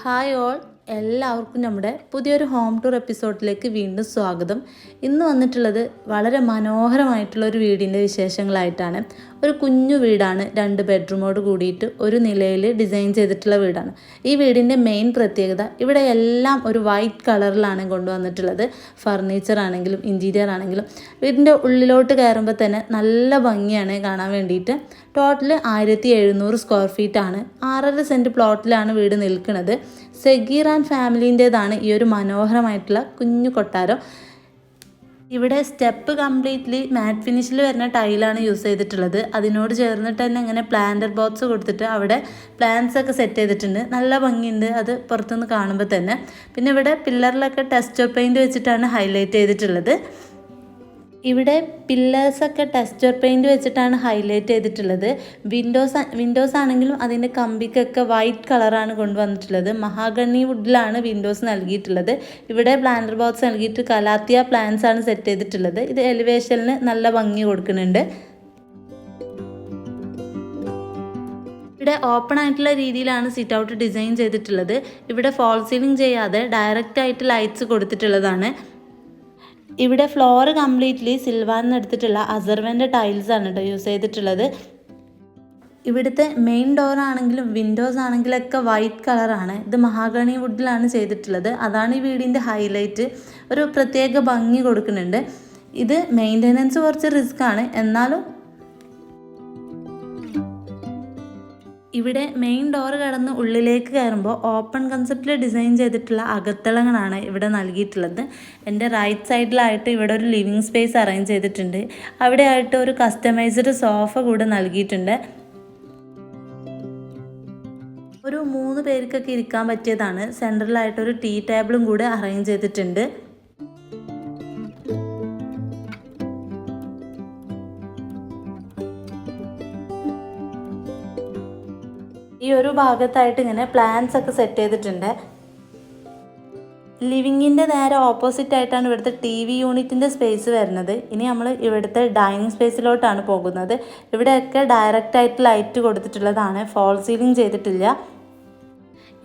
Hi all എല്ലാവർക്കും നമ്മുടെ പുതിയൊരു ഹോം ടൂർ എപ്പിസോഡിലേക്ക് വീണ്ടും സ്വാഗതം. ഇന്ന് വന്നിട്ടുള്ളത് വളരെ മനോഹരമായിട്ടുള്ള ഒരു വീടിന്റെ വിശേഷങ്ങളായിട്ടാണ്. ഒരു കുഞ്ഞു വീടാണ് രണ്ട് ബെഡ്റൂമോട് കൂടിയിട്ട് ഒരു നിലയിൽ ഡിസൈൻ ചെയ്തിട്ടുള്ള വീടാണ്. ഈ വീടിന്റെ മെയിൻ പ്രത്യേകത ഇവിടെ എല്ലാം ഒരു വൈറ്റ് കളറിലാണ് കൊണ്ടുവന്നിട്ടുള്ളത്. ഫർണിച്ചർ ആണെങ്കിലും ഇന്റീരിയർ ആണെങ്കിലും. വീടിന്റെ ഉള്ളിലോട്ട് കയറുമ്പോൾ തന്നെ നല്ല ഭംഗിയാണ് കാണാൻ വേണ്ടിയിട്ട്. ടോട്ടൽ ആയിരത്തി എഴുന്നൂറ് സ്ക്വയർ ഫീറ്റ് ആണ്. ആറര സെന്റ് പ്ലോട്ടിലാണ് വീട് നിൽക്കുന്നത്. സെഗീർ ആൻഡ് ഫാമിലീന്റേതാണ് ഈ ഒരു മനോഹരമായിട്ടുള്ള കുഞ്ഞു കൊട്ടാരം. ഇവിടെ സ്റ്റെപ്പ് കംപ്ലീറ്റ്ലി മാറ്റ് ഫിനിഷിൽ വരുന്ന ടൈലാണ് യൂസ് ചെയ്തിട്ടുള്ളത്. അതിനോട് ചേർന്നിട്ട് തന്നെ ഇങ്ങനെ പ്ലാന്റർ ബോക്സ് കൊടുത്തിട്ട് അവിടെ പ്ലാന്റ്സ് ഒക്കെ സെറ്റ് ചെയ്തിട്ടുണ്ട്. നല്ല ഭംഗിയുണ്ട് അത് പുറത്തുനിന്ന് കാണുമ്പോൾ തന്നെ. പിന്നെ ഇവിടെ പില്ലറിലൊക്കെ ടെസ്റ്റർ പെയിന്റ് വെച്ചിട്ടാണ് ഹൈലൈറ്റ് ചെയ്തിട്ടുള്ളത്. ഇവിടെ പില്ലേഴ്സൊക്കെ ടെക്സ്ചർ പെയിന്റ് വെച്ചിട്ടാണ് ഹൈലൈറ്റ് ചെയ്തിട്ടുള്ളത്. വിൻഡോസ് വിൻഡോസ് ആണെങ്കിലും അതിന്റെ കമ്പിക്കൊക്കെ വൈറ്റ് കളറാണ് കൊണ്ടുവന്നിട്ടുള്ളത്. മഹാഗണി വുഡിലാണ് വിൻഡോസ് നൽകിയിട്ടുള്ളത്. ഇവിടെ പ്ലാന്റർ ബോക്സ് നൽകിയിട്ട് കലാത്തിയ പ്ലാന്റ്സ് ആണ് സെറ്റ് ചെയ്തിട്ടുള്ളത്. ഇത് എലിവേഷനിൽ നല്ല ഭംഗി കൊടുക്കുന്നുണ്ട്. ഇവിടെ ഓപ്പൺ ആയിട്ടുള്ള രീതിയിലാണ് സിറ്റ് ഔട്ട് ഡിസൈൻ ചെയ്തിട്ടുള്ളത്. ഇവിടെ ഫോൾ സീലിംഗ് ചെയ്യാതെ ഡയറക്റ്റ് ആയിട്ട് ലൈറ്റ്സ് കൊടുത്തിട്ടുള്ളതാണ്. ഇവിടെ ഫ്ലോർ കംപ്ലീറ്റ്ലി സിൽവാന്ന് എടുത്തിട്ടുള്ള അസർവന്റെ ടൈൽസ് ആണ് കേട്ടോ യൂസ് ചെയ്തിട്ടുള്ളത്. ഇവിടുത്തെ മെയിൻ ഡോർ ആണെങ്കിലും വിൻഡോസ് ആണെങ്കിലൊക്കെ വൈറ്റ് കളറാണ് ഇത് മഹാഗണി വുഡിലാണ് ചെയ്തിട്ടുള്ളത്. അതാണ് ഈ വീടിന്റെ ഹൈലൈറ്റ് ഒരു പ്രത്യേക ഭംഗി കൊടുക്കുന്നുണ്ട്. ഇത് മെയിന്റെനൻസ് കുറച്ച് റിസ്ക് ആണ്. എന്നാലും ഇവിടെ മെയിൻ ഡോർ കടന്ന് ഉള്ളിലേക്ക് കയറുമ്പോൾ ഓപ്പൺ കൺസെപ്റ്റിൽ ഡിസൈൻ ചെയ്തിട്ടുള്ള അകത്തളങ്ങളാണ് ഇവിടെ നൽകിയിട്ടുള്ളത്. എന്റെ റൈറ്റ് സൈഡിലായിട്ട് ഇവിടെ ഒരു ലിവിങ് സ്പേസ് അറേഞ്ച് ചെയ്തിട്ടുണ്ട്. അവിടെ ആയിട്ട് ഒരു കസ്റ്റമൈസ്ഡ് സോഫ കൂടെ നൽകിയിട്ടുണ്ട്. ഒരു മൂന്ന് പേർക്കൊക്കെ ഇരിക്കാൻ പറ്റിയതാണ്. സെൻട്രലായിട്ട് ഒരു ടീ ടേബിളും കൂടെ അറേഞ്ച് ചെയ്തിട്ടുണ്ട്. ഈ ഒരു ഭാഗത്തായിട്ട് ഇങ്ങനെ പ്ലാൻസ് ഒക്കെ സെറ്റ് ചെയ്തിട്ടുണ്ട്. ലിവിങ്ങിന്റെ നേരെ ഓപ്പോസിറ്റ് ആയിട്ടാണ് ഇവിടുത്തെ ടി വി യൂണിറ്റിന്റെ സ്പേസ് വരുന്നത്. ഇനി നമ്മൾ ഇവിടുത്തെ ഡൈനിങ് സ്പേസിലോട്ടാണ് പോകുന്നത്. ഇവിടെയൊക്കെ ഡയറക്റ്റ് ആയിട്ട് ലൈറ്റ് കൊടുത്തിട്ടുള്ളതാണ്. ഫോൾ സീലിംഗ് ചെയ്തിട്ടില്ല.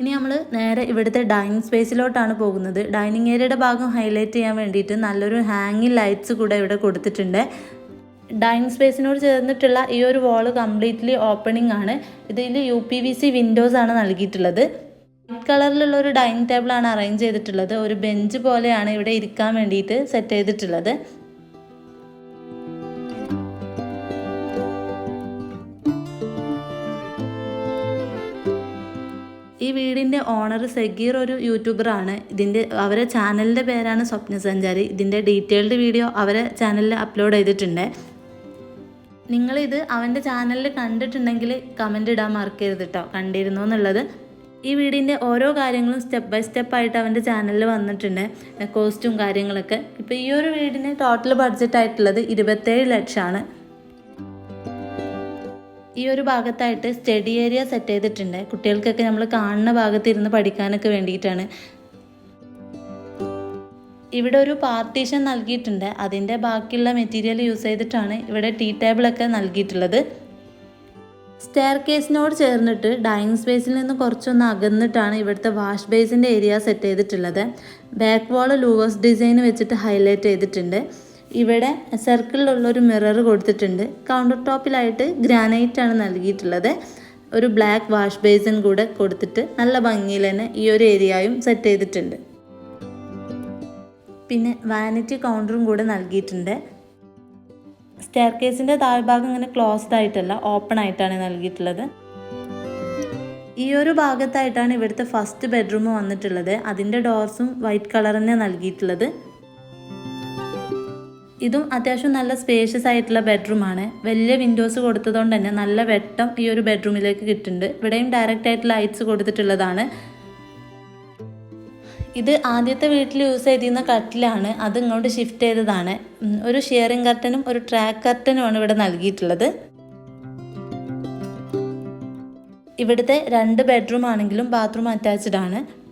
ഇനി നമ്മൾ നേരെ ഇവിടുത്തെ ഡൈനിങ് സ്പേസിലോട്ടാണ് പോകുന്നത്. ഡൈനിങ് ഏരിയയുടെ ഭാഗം ഹൈലൈറ്റ് ചെയ്യാൻ വേണ്ടിയിട്ട് നല്ലൊരു ഹാങ്ങിങ് ലൈറ്റ്സ് കൂടെ ഇവിടെ കൊടുത്തിട്ടുണ്ട്. ഡൈനിങ് സ്പേസിനോട് ചേർന്നിട്ടുള്ള ഈ ഒരു വാൾ കംപ്ലീറ്റ്ലി ഓപ്പണിംഗ് ആണ്. ഇതിൽ U P V C windows ആണ് നൽകിയിട്ടുള്ളത്. വൈറ്റ് കളറിലുള്ള ഒരു ഡൈനിങ് ടേബിൾ ആണ് അറേഞ്ച് ചെയ്തിട്ടുള്ളത്. ഒരു ബെഞ്ച് പോലെയാണ് ഇവിടെ ഇരിക്കാൻ വേണ്ടിയിട്ട് സെറ്റ് ചെയ്തിട്ടുള്ളത്. ഈ വീടിന്റെ ഓണർ സഗീർ ഒരു യൂട്യൂബറാണ് ഇതിന്റെ അവരെ ചാനലിന്റെ പേരാണ് സ്വപ്ന സഞ്ചാരി ഇതിന്റെ ഡീറ്റെയിൽഡ് വീഡിയോ അവരെ ചാനലിൽ അപ്ലോഡ് ചെയ്തിട്ടുണ്ട്. നിങ്ങളിത് അവന്റെ ചാനലിൽ കണ്ടിട്ടുണ്ടെങ്കിൽ കമന്റ് ഇടാൻ മറക്കരുത് കേട്ടോ കണ്ടിരുന്നു എന്നുള്ളത്. ഈ വീടിന്റെ ഓരോ കാര്യങ്ങളും സ്റ്റെപ്പ് ബൈ സ്റ്റെപ്പ് ആയിട്ട് അവന്റെ ചാനലിൽ വന്നിട്ടുണ്ട്. കോസ്റ്റും കാര്യങ്ങളൊക്കെ. ഇപ്പോൾ ഈ ഒരു വീടിന് ടോട്ടൽ ബഡ്ജറ്റ് ആയിട്ടുള്ളത് ഇരുപത്തേഴ് ലക്ഷമാണ്. ഈ ഒരു ഭാഗത്തായിട്ട് സ്റ്റഡി ഏരിയ സെറ്റ് ചെയ്തിട്ടുണ്ട്. കുട്ടികൾക്കൊക്കെ നമ്മൾ കാണുന്ന ഭാഗത്ത് ഇരുന്ന് പഠിക്കാനൊക്കെ വേണ്ടിയിട്ടാണ്. ഇവിടെ ഒരു പാർട്ടീഷൻ നൽകിയിട്ടുണ്ട്. അതിന്റെ ബാക്കിയുള്ള മെറ്റീരിയൽ യൂസ് ചെയ്തിട്ടാണ് ഇവിടെ ടീ ടേബിളൊക്കെ നൽകിയിട്ടുള്ളത്. സ്റ്റെയർ കേസിനോട് ചേർന്നിട്ട് ഡൈനിങ് സ്പേസിൽ നിന്ന് കുറച്ചൊന്ന് അകന്നിട്ടാണ് ഇവിടുത്തെ വാഷ് ബേസിന്റെ ഏരിയ സെറ്റ് ചെയ്തിട്ടുള്ളത്. ബാക്ക് വാൾ ലൂവേഴ്സ് ഡിസൈൻ വെച്ചിട്ട് ഹൈലൈറ്റ് ചെയ്തിട്ടുണ്ട്. ഇവിടെ സർക്കിളിലുള്ള ഒരു മിറർ കൊടുത്തിട്ടുണ്ട്. കൗണ്ടർ ടോപ്പിലായിട്ട് ഗ്രാനൈറ്റ് ആണ് നൽകിയിട്ടുള്ളത്. ഒരു ബ്ലാക്ക് വാഷ് ബേസിൻ കൂടെ കൊടുത്തിട്ട് നല്ല ഭംഗിയിൽ തന്നെ ഈ ഒരു ഏരിയയും സെറ്റ് ചെയ്തിട്ടുണ്ട്. പിന്നെ വാനിറ്റി കൗണ്ടറും കൂടെ നൽകിയിട്ടുണ്ട്. സ്റ്റെയർ കേസിന്റെ താഴ്ഭാഗം ഇങ്ങനെ ക്ലോസ്ഡ് ആയിട്ടല്ല ഓപ്പൺ ആയിട്ടാണ് നൽകിയിട്ടുള്ളത്. ഈ ഒരു ഭാഗത്തായിട്ടാണ് ഇവിടുത്തെ ഫസ്റ്റ് ബെഡ്റൂം വന്നിട്ടുള്ളത്. അതിന്റെ ഡോർസും വൈറ്റ് കളർ തന്നെ നൽകിയിട്ടുള്ളത്. ഇതും അത്യാവശ്യം നല്ല സ്പേഷ്യസ് ആയിട്ടുള്ള ബെഡ്റൂമാണ് വലിയ വിൻഡോസ് കൊടുത്തതുകൊണ്ട് തന്നെ നല്ല വെട്ടം ഈ ഒരു ബെഡ്റൂമിലേക്ക് കിട്ടുന്നുണ്ട്. ഇവിടെയും ഡയറക്റ്റ് ആയിട്ട് ലൈറ്റ്സ് കൊടുത്തിട്ടുള്ളതാണ്. ഇത് ആദ്യത്തെ വീട്ടിൽ യൂസ് ചെയ്തിരുന്ന കട്ടിലാണ്. അത് ഇങ്ങോട്ട് ഷിഫ്റ്റ് ചെയ്തതാണ്. ഒരു ഷെയറിംഗ് കർട്ടനും ഒരു ട്രാക്ക് കർട്ടനുമാണ് ഇവിടെ നൽകിയിട്ടുള്ളത്. ഇവിടുത്തെ രണ്ട് ബെഡ്റൂം ആണെങ്കിലും ബാത്റൂം അറ്റാച്ച്ഡ് ആണ്.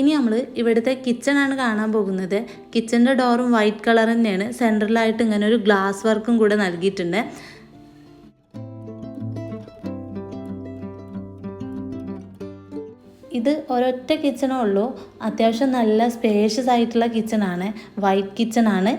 ഇനി നമ്മൾ ഇവിടുത്തെ കിച്ചൺ ആണ് കാണാൻ പോകുന്നത്. കിച്ചന്റെ ഡോറും വൈറ്റ് കളർ തന്നെയാണ്. സെൻട്രലായിട്ട് ഇങ്ങനെ ഒരു ഗ്ലാസ് വർക്കും കൂടെ നൽകിയിട്ടുണ്ട്. ഇത് ഒരൊറ്റ കിച്ചണേ ഉള്ളൂ. അത്യാവശ്യം നല്ല സ്പേഷ്യസ് ആയിട്ടുള്ള കിച്ചണാണ് വൈറ്റ് കിച്ചണാണ്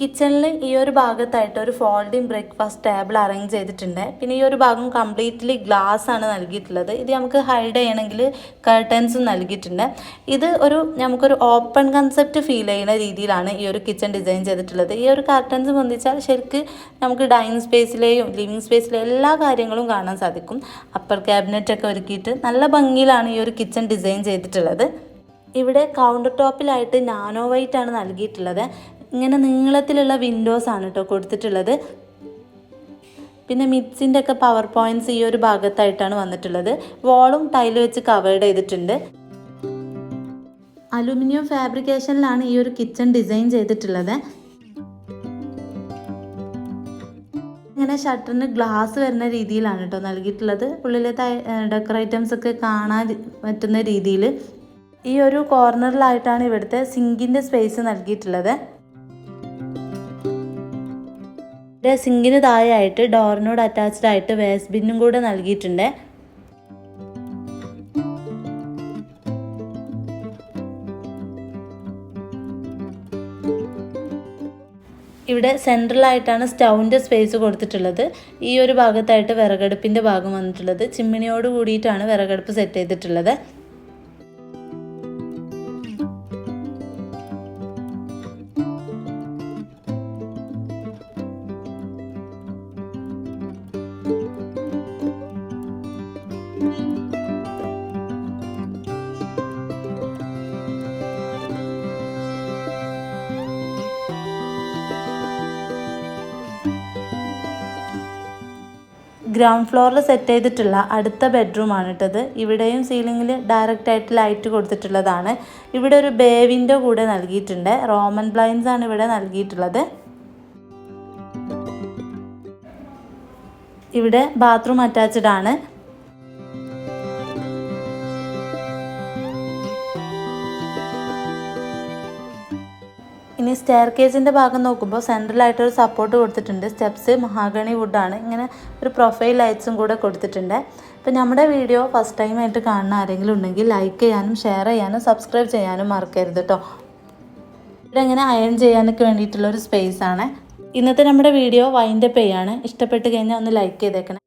കിച്ചണിൽ ഈ ഒരു ഭാഗത്തായിട്ട് ഒരു ഫോൾഡിങ് ബ്രേക്ക്ഫാസ്റ്റ് ടേബിൾ അറേഞ്ച് ചെയ്തിട്ടുണ്ട്. പിന്നെ ഈ ഒരു ഭാഗം കംപ്ലീറ്റ്ലി ഗ്ലാസ് ആണ് നൽകിയിട്ടുള്ളത്. ഇത് നമുക്ക് ഹൈഡ് ചെയ്യണമെങ്കിൽ കർട്ടൻസും നൽകിയിട്ടുണ്ട്. ഇത് ഒരു നമുക്കൊരു ഓപ്പൺ കൺസെപ്റ്റ് ഫീൽ ചെയ്യുന്ന രീതിയിലാണ് ഈ ഒരു കിച്ചൺ ഡിസൈൻ ചെയ്തിട്ടുള്ളത്. ഈ ഒരു കർട്ടൻസ് പൊന്തിച്ചാൽ ശരിക്ക് നമുക്ക് ഡൈനിങ് സ്പേസിലെയും ലിവിങ് സ്പേസിലെയും എല്ലാ കാര്യങ്ങളും കാണാൻ സാധിക്കും. അപ്പർ ക്യാബിനറ്റ് ഒക്കെ ഒരുക്കിയിട്ട് നല്ല ഭംഗിയിലാണ് ഈ ഒരു കിച്ചൺ ഡിസൈൻ ചെയ്തിട്ടുള്ളത്. ഇവിടെ കൗണ്ടർ ടോപ്പിലായിട്ട് നാനോ വൈറ്റ് ആണ് നൽകിയിട്ടുള്ളത്. ഇങ്ങനെ നീളത്തിലുള്ള വിൻഡോസ് ആണ് കേട്ടോ കൊടുത്തിട്ടുള്ളത്. പിന്നെ മിത്സിന്റെ ഒക്കെ പവർ പോയിന്റ്സ് ഈ ഒരു ഭാഗത്തായിട്ടാണ് വന്നിട്ടുള്ളത്. വോളും ടൈൽ വെച്ച് കവേർഡ് ചെയ്തിട്ടുണ്ട്. അലുമിനിയം ഫാബ്രിക്കേഷനിലാണ് ഈ ഒരു കിച്ചൺ ഡിസൈൻ ചെയ്തിട്ടുള്ളത്. ഇങ്ങനെ ഷട്ടറിന് ഗ്ലാസ് വരുന്ന രീതിയിലാണ് കേട്ടോ നൽകിയിട്ടുള്ളത്. ഉള്ളിലെ ഡെക്കർ ഐറ്റംസ് ഒക്കെ കാണാൻ പറ്റുന്ന രീതിയിൽ ഈ ഒരു കോർണറിലായിട്ടാണ് ഇവിടുത്തെ സിങ്കിന്റെ സ്പേസ് നൽകിയിട്ടുള്ളത്. സിങ്കിന് താഴെയായിട്ട് ഡോറിനോട് അറ്റാച്ച്ഡ് ആയിട്ട് വേസ്റ്റ് ബിന്നും കൂടെ നൽകിയിട്ടുണ്ട്. ഇവിടെ സെൻട്രലായിട്ടാണ് സ്റ്റൗവിന്റെ സ്പേസ് കൊടുത്തിട്ടുള്ളത്. ഈ ഒരു ഭാഗത്തായിട്ട് വിറകടുപ്പിന്റെ ഭാഗം വന്നിട്ടുള്ളത്. ചിമ്മിണിയോട് കൂടിയിട്ടാണ് വിറകടുപ്പ് സെറ്റ് ചെയ്തിട്ടുള്ളത്. ഗ്രൗണ്ട് ഫ്ലോറിൽ സെറ്റ് ചെയ്തിട്ടുള്ള അടുത്ത ബെഡ്റൂമാണ് ഇട്ടത്. ഇവിടെയും സീലിംഗിൽ ഡയറക്റ്റ് ആയിട്ട് ലൈറ്റ് കൊടുത്തിട്ടുള്ളതാണ്. ഇവിടെ ഒരു ബേ വിൻഡോ കൂടെ നൽകിയിട്ടുണ്ട്. റോമൻ ബ്ലൈൻസ് ആണ് ഇവിടെ നൽകിയിട്ടുള്ളത്. ഇവിടെ ബാത്റൂം അറ്റാച്ച്ഡ് ആണ്. ഇനി സ്റ്റെയർ കേസിന്റെ ഭാഗം നോക്കുമ്പോൾ സെൻട്രലായിട്ട് ഒരു സപ്പോർട്ട് കൊടുത്തിട്ടുണ്ട്. സ്റ്റെപ്സ് മഹാഗണി വുഡാണ് ഇങ്ങനെ ഒരു പ്രൊഫൈൽ ലൈറ്റ്സും കൂടെ കൊടുത്തിട്ടുണ്ട്. അപ്പോൾ നമ്മുടെ വീഡിയോ ഫസ്റ്റ് ടൈം ആയിട്ട് കാണുന്ന ആരെങ്കിലും ഉണ്ടെങ്കിൽ ലൈക്ക് ചെയ്യാനും ഷെയർ ചെയ്യാനും സബ്സ്ക്രൈബ് ചെയ്യാനും മറക്കരുത് കേട്ടോ ഇവിടെ ഇങ്ങനെ അയൺ ചെയ്യാനൊക്കെ വേണ്ടിയിട്ടുള്ള ഒരു സ്പേസ് ആണ്. ഇന്നത്തെ നമ്മുടെ വീഡിയോ വൈൻഡപ്പ് ചെയ്യാണ് ഇഷ്ടപ്പെട്ട് കഴിഞ്ഞാൽ ഒന്ന് ലൈക്ക് ചെയ്തേക്കണം.